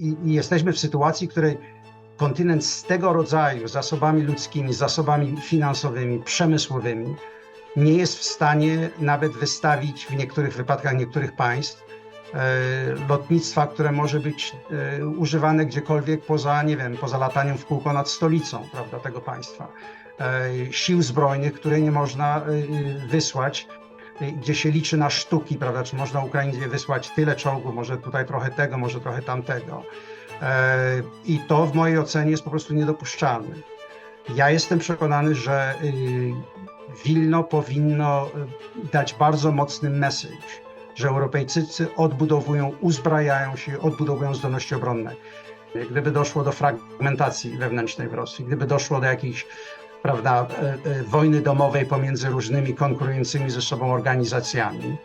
I, I jesteśmy w sytuacji, w której kontynent z tego rodzaju zasobami ludzkimi, zasobami finansowymi, przemysłowymi nie jest w stanie nawet wystawić w niektórych wypadkach niektórych państw e, lotnictwa, które może być e, używane gdziekolwiek poza, nie wiem, poza lataniem w kółko nad stolicą, prawda, tego państwa. E, sił zbrojnych, które nie można wysłać, gdzie się liczy na sztuki, prawda, czy można Ukrainie wysłać tyle czołgów, może tutaj trochę tego, może trochę tamtego. E, I to w mojej ocenie jest po prostu niedopuszczalne. Ja jestem przekonany, że y, Wilno powinno y, dać bardzo mocny message, że Europejczycy odbudowują, uzbrajają się, odbudowują zdolności obronne. Gdyby doszło do fragmentacji wewnętrznej w Rosji, gdyby doszło do jakiejś prawda, e, e, wojny domowej pomiędzy różnymi konkurującymi ze sobą organizacjami,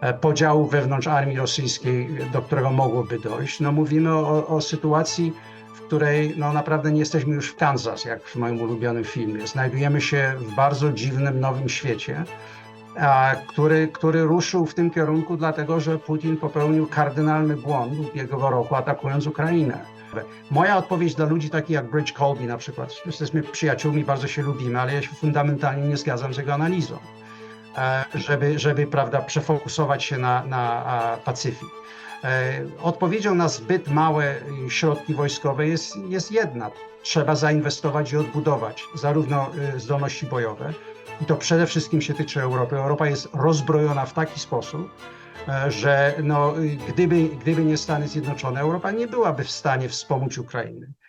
e, podziału wewnątrz armii rosyjskiej, do którego mogłoby dojść, no mówimy o, o sytuacji, w której no naprawdę nie jesteśmy już w Kansas, jak w moim ulubionym filmie. Znajdujemy się w bardzo dziwnym nowym świecie, który, który ruszył w tym kierunku, dlatego że Putin popełnił kardynalny błąd ubiegłego roku, atakując Ukrainę. Moja odpowiedź dla ludzi takich jak Bridge Colby na przykład, jesteśmy przyjaciółmi, bardzo się lubimy, ale ja się fundamentalnie nie zgadzam z jego analizą, e, żeby, żeby prawda, przefokusować się na, na Pacyfik. E, Odpowiedzią na zbyt małe środki wojskowe jest, jest jedna. Trzeba zainwestować i odbudować zarówno y, zdolności bojowe, i to przede wszystkim się tyczy Europy. Europa jest rozbrojona w taki sposób, e, że no, gdyby, gdyby nie Stany Zjednoczone, Europa nie byłaby w stanie wspomóc Ukrainy.